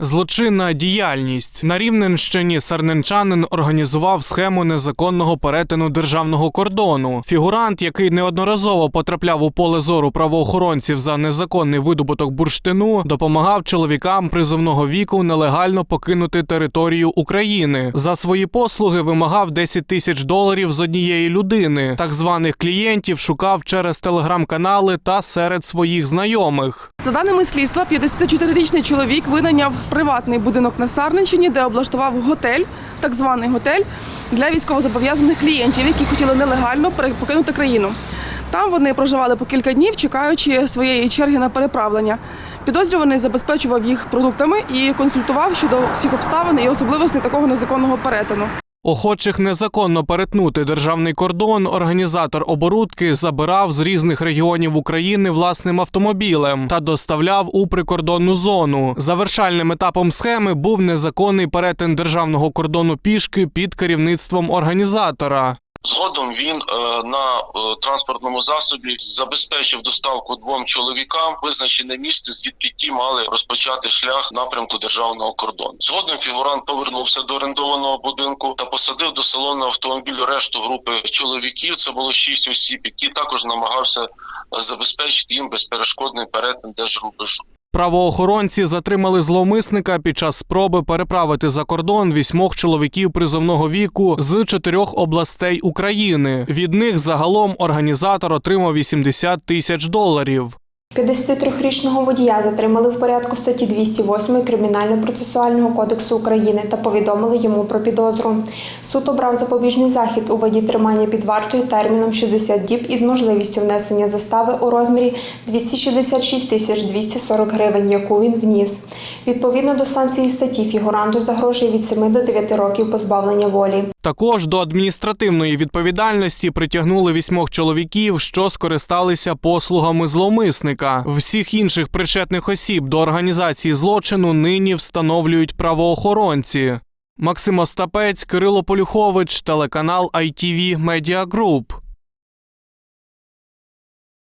Злочинна діяльність на Рівненщині сарненчанин організував схему незаконного перетину державного кордону. Фігурант, який неодноразово потрапляв у поле зору правоохоронців за незаконний видобуток бурштину, допомагав чоловікам призовного віку нелегально покинути територію України. За свої послуги вимагав 10 тисяч доларів з однієї людини. Так званих клієнтів шукав через телеграм-канали та серед своїх знайомих. За даними слідства, 54-річний чоловік винайняв приватний будинок на Сарненщині, де облаштував готель, так званий готель, для військовозобов'язаних клієнтів, які хотіли нелегально покинути країну. Там вони проживали по кілька днів, чекаючи своєї черги на переправлення. Підозрюваний забезпечував їх продуктами і консультував щодо всіх обставин і особливостей такого незаконного перетину. Охочих незаконно перетнути державний кордон організатор оборудки забирав з різних регіонів України власним автомобілем та доставляв у прикордонну зону. Завершальним етапом схеми був незаконний перетин державного кордону пішки під керівництвом організатора. Згодом він е, на е, транспортному засобі забезпечив доставку двом чоловікам визначене місце, звідки ті мали розпочати шлях напрямку державного кордону. Згодом фігурант повернувся до орендованого будинку та посадив до салону автомобілю решту групи чоловіків. Це було шість осіб, які також намагався е, забезпечити їм безперешкодний перетин держрубежу. Правоохоронці затримали зловмисника під час спроби переправити за кордон вісьмох чоловіків призовного віку з чотирьох областей України. Від них загалом організатор отримав 80 тисяч доларів. 53-річного водія затримали в порядку статті 208 Кримінально-процесуального кодексу України та повідомили йому про підозру. Суд обрав запобіжний захід у виді тримання під вартою терміном 60 діб із можливістю внесення застави у розмірі 266 тисяч 240 гривень, яку він вніс. Відповідно до санкції статті фігуранту загрожує від 7 до 9 років позбавлення волі. Також до адміністративної відповідальності притягнули вісьмох чоловіків, що скористалися послугами зловмисника. Всіх інших причетних осіб до організації злочину нині встановлюють правоохоронці. Максим Остапець, Кирило Полюхович, телеканал ITV Media Group.